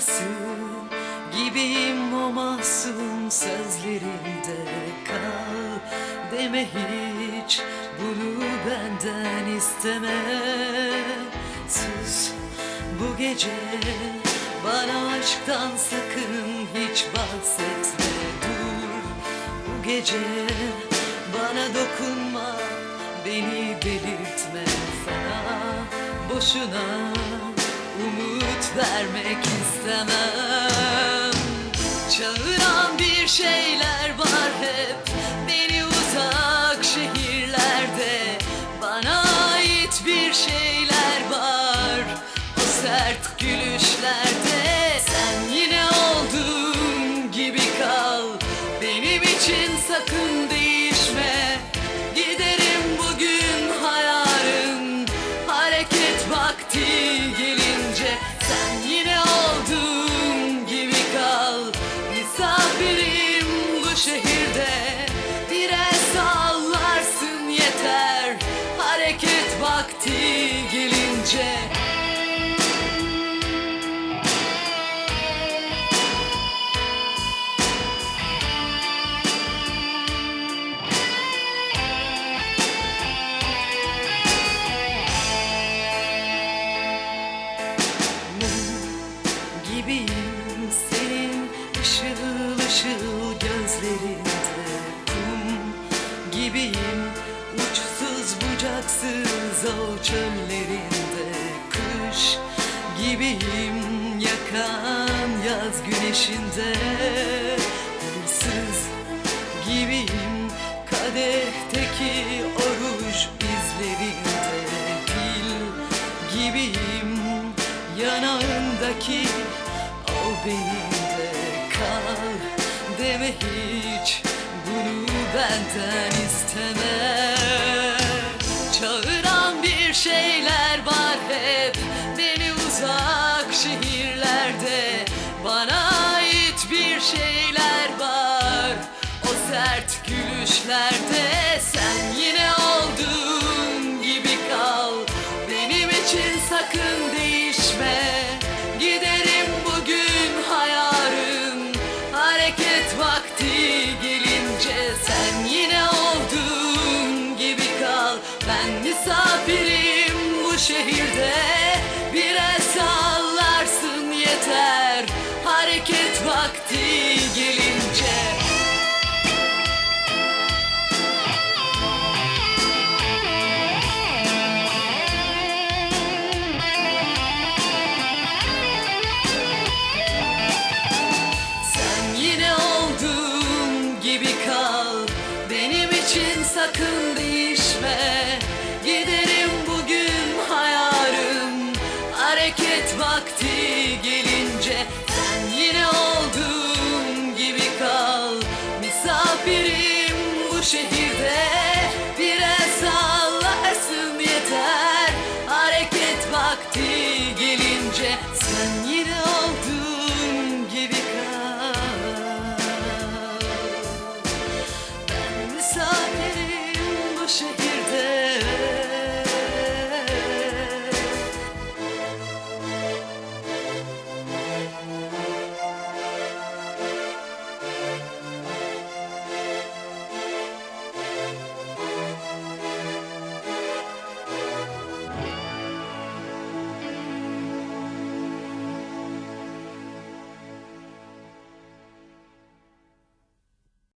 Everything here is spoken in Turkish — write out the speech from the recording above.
yarası Gibiyim o masum sözlerinde kal Deme hiç bunu benden isteme. Sus bu gece bana aşktan sakın hiç bahsetme. Dur Bu gece bana dokunma beni delirtme. Sana Boşuna umut vermek istemem. Çağıran bir şeyler var hep şehirde. Biraz sallarsın yeter. Hareket vakti gelince. Gibiyim senin ışıl ışıl gözlerinde kum gibiyim. Uçsuz bucaksız o çöllerinde kış gibiyim. Yakan yaz güneşinde hırsız gibiyim. Kadehteki oruç izlerinde dil gibiyim. Yanağındaki o benim deme hiç bunu benden isteme. Çağıran bir şeyler var hep beni uzak şehirlerde. Bana ait bir şeyler var o sert gülüşlerde. Sen yine olduğun gibi kal benim için sakın misafirim bu şehirde. Biraz sallarsın yeter misafirim bu şehirde Biraz salla asım yeter. Hareket vakti gelince sen yine olduğun gibi kal. Ben misafirim bu şehirde.